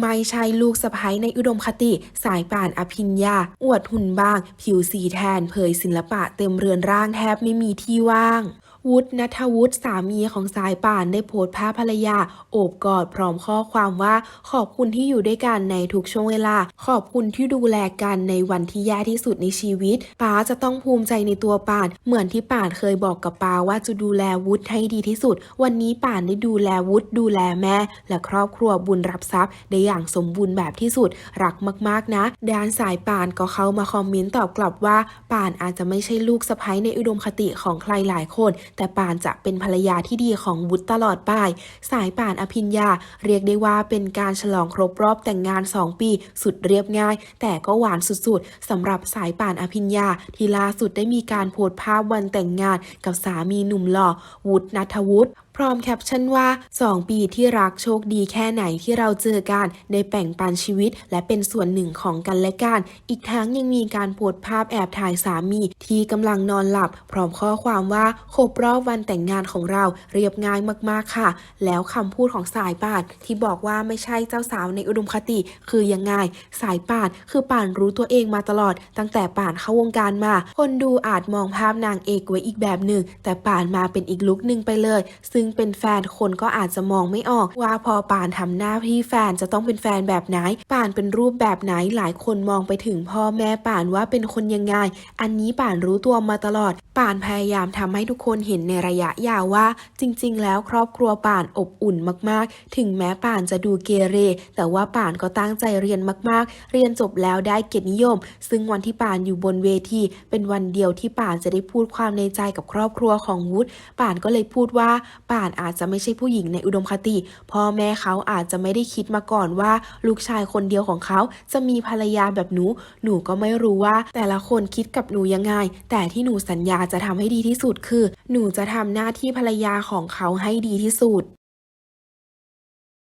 ไม่ใช่ลูกสะพ้ายในอุดมคติ สายป่านอภิญญา อวดหุ่นบาง ผิวสีแทนเผยศิลปะเต็มเรือนร่างแทบไม่มีที่ว่าง วุฒินัทวุฒิสามีของสายป่านได้โพสต์ภาพภรรยา โอบกอดพร้อมข้อความว่าขอบคุณที่อยู่ด้วยกันในทุกช่วงเวลา ขอบคุณที่ดูแลกันในวันที่แย่ที่สุดในชีวิตป้าจะต้องภูมิใจในตัวป่าน เหมือนที่ป่านเคยบอกกับป้าว่าจะดูแลวุฒิให้ดีที่สุด วันนี้ป่านได้ดูแลวุฒิดูแลแม่ และครอบครัวบุญรับทรัพย์ ได้อย่างสมบูรณ์แบบที่สุด รักมากๆนะด้านสายป่านก็เข้ามาคอมเมนต์ตอบกลับว่าป่านอาจจะไม่ใช่ลูกสะใภ้ในอุดมคติของใครหลายคนแต่ป่านจะเป็นภรรยาที่ดีของวุฒิตลอดไป สายป่านอภิญญา เรียกได้ว่าเป็นการฉลองครบรอบแต่งงาน 2 ปี สุดเรียบง่าย แต่ก็หวานสุดๆสำหรับสายป่านอภิญญา ที่ล่าสุดได้มีการโพสต์ภาพวันแต่งงานกับสามีหนุ่มหล่อวุฒินัทวุฒิพร้อมแคปชั่นว่า 2 ปีที่รักโชคดีแค่ไหนที่เราเจอกันได้แบ่งปันชีวิต และเป็นส่วนหนึ่งของกันและกัน อีกทั้งยังมีการโพสภาพแอบถ่ายสามีที่กำลังนอนหลับ พร้อมข้อความว่าครบรอบวันแต่งงานของเราเรียบง่ายมากๆค่ะ แล้วคำพูดของสายป่านที่บอกว่าไม่ใช่เจ้าสาวในอุดมคติ คือยังไง สายป่านคือป่านรู้ตัวเองมาตลอด ตั้งแต่ป่านเข้าวงการมา คนดูอาจมองภาพนางเอกไว้อีกแบบหนึ่งแต่ป่านมาเป็นอีกลุคหนึ่งไปเลยซึ่งึ่งเป็นแฟนคนก็อาจจะมองไม่ออก ว่าพอป่านทำหน้าที่แฟนจะต้องเป็นแฟนแบบไหนป่านเป็นรูปแบบไหนหลายคนมองไปถึงพ่อแม่ป่านว่าเป็นคนยังไง อันนี้ป่านรู้ตัวมาตลอดป่านพยายามทำให้ทุกคนเห็นในระยะยาวว่า จริง ๆ แล้วครอบครัวป่านอบอุ่นมากๆ ถึงแม้ป่านจะดูเกเร แต่ว่าป่านก็ตั้งใจเรียนมาก ๆ เรียนจบแล้วได้เกียรตินิยม ซึ่งวันที่ป่านอยู่บนเวที เป็นวันเดียวที่ป่านจะได้พูดความในใจกับครอบครัวของวุฒิป่านก็เลยพูดว่าป่านอาจจะไม่ใช่ผู้หญิงในอุดมคติ พ่อแม่เขาอาจจะไม่ได้คิดมาก่อนว่า ลูกชายคนเดียวของเขาจะมีภรรยาแบบหนู หนูก็ไม่รู้ว่า แต่ละคนคิดกับหนูยังไง แต่ที่หนูสัญญาจะทำให้ดีที่สุดคือ หนูจะทำหน้าที่ภรรยาของเขาให้ดีที่สุด